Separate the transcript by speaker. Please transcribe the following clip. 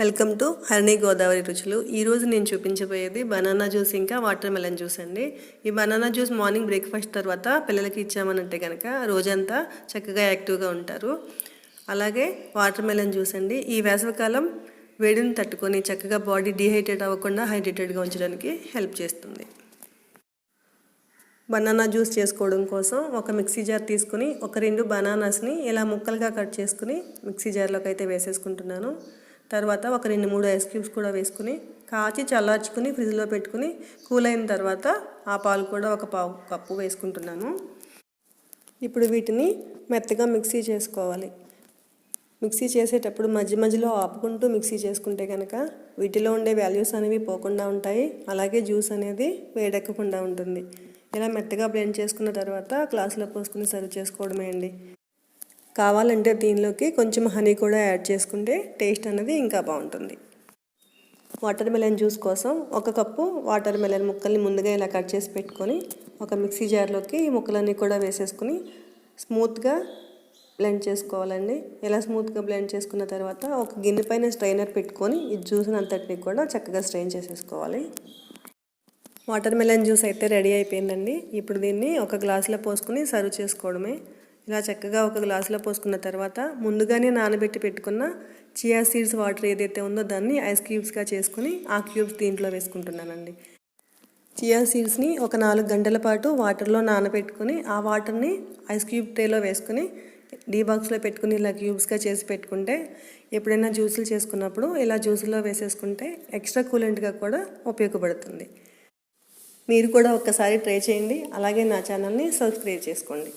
Speaker 1: Welcome to Harini Godavari రుచులు. ఈరోజు నేను చూపించబోయేది బనానా జ్యూస్ ఇంకా వాటర్ మెలన్ జ్యూస్ అండి. ఈ బనానా జ్యూస్ మార్నింగ్ బ్రేక్ఫాస్ట్ తర్వాత పిల్లలకి ఇచ్చామనంటే కనుక రోజంతా చక్కగా యాక్టివ్గా ఉంటారు. అలాగే వాటర్ మెలన్ జ్యూస్ అండి. ఈ వేసవికాలం వేడిని తట్టుకొని చక్కగా బాడీ డిహైడ్రేట్ అవ్వకుండా హైడ్రేటెడ్గా ఉంచడానికి హెల్ప్ చేస్తుంది. బనానా జ్యూస్ చేసుకోవడం కోసం ఒక మిక్సీ జార్ తీసుకుని ఒక రెండు బనానాస్ని ఇలా ముక్కలుగా కట్ చేసుకుని మిక్సీ జార్లోకి అయితే వేసేసుకుంటున్నాను. తర్వాత ఒక రెండు మూడు ఐస్ క్యూబ్స్ కూడా వేసుకుని కాచి చల్లార్చుకుని ఫ్రిడ్జ్లో పెట్టుకుని కూల్ అయిన తర్వాత ఆ పాలు కూడా ఒక పావు కప్పు వేసుకుంటున్నాను. ఇప్పుడు వీటిని మెత్తగా మిక్సీ చేసుకోవాలి. మిక్సీ చేసేటప్పుడు మధ్య మధ్యలో ఆపుకుంటూ మిక్సీ చేసుకుంటే కనుక వీటిలో ఉండే వాల్యూస్ అనేవి పోకుండా ఉంటాయి. అలాగే జ్యూస్ అనేది వేడెక్కకుండా ఉంటుంది. ఇలా మెత్తగా బ్లెండ్ చేసుకున్న తర్వాత గ్లాసులో పోసుకుని సర్వ్ చేసుకోవడమే అండి. కావాలంటే దీనిలోకి కొంచెం హనీ కూడా యాడ్ చేసుకుంటే టేస్ట్ అనేది ఇంకా బాగుంటుంది. వాటర్ మెలన్ జ్యూస్ కోసం ఒక కప్పు వాటర్ మెలన్ ముక్కల్ని ముందుగా ఇలా కట్ చేసి పెట్టుకొని ఒక మిక్సీ జార్లోకి ఈ ముక్కలన్నీ కూడా వేసేసుకుని స్మూత్గా బ్లెండ్ చేసుకోవాలండి. ఇలా స్మూత్గా బ్లెండ్ చేసుకున్న తర్వాత ఒక గిన్నె పైన స్ట్రైనర్ పెట్టుకొని ఈ జ్యూస్ అంతటిని కూడా చక్కగా స్ట్రెయిన్ చేసేసుకోవాలి. వాటర్ మెలన్ జ్యూస్ అయితే రెడీ అయిపోయిందండి. ఇప్పుడు దీన్ని ఒక గ్లాసులో పోసుకుని సర్వ్ చేసుకోవడమే. ఇలా చక్కగా ఒక గ్లాసులో పోసుకున్న తర్వాత ముందుగానే నానబెట్టి పెట్టుకున్న చియా సీడ్స్ వాటర్ ఏదైతే ఉందో దాన్ని ఐస్ క్యూబ్స్గా చేసుకుని ఆ క్యూబ్స్ దీంట్లో వేసుకుంటున్నానండి. చియా సీడ్స్ని ఒక నాలుగు గంటల పాటు వాటర్లో నానబెట్టుకుని ఆ వాటర్ని ఐస్ క్యూబ్ ట్రేలో వేసుకుని డీ బాక్స్లో పెట్టుకుని ఇలా క్యూబ్స్గా చేసి పెట్టుకుంటే ఎప్పుడైనా జ్యూసులు చేసుకున్నప్పుడు ఇలా జ్యూసులో వేసేసుకుంటే ఎక్స్ట్రా కూలెంట్గా కూడా ఉపయోగపడుతుంది. మీరు కూడా ఒక్కసారి ట్రై చేయండి. అలాగే నా ఛానల్ని సబ్స్క్రైబ్ చేసుకోండి.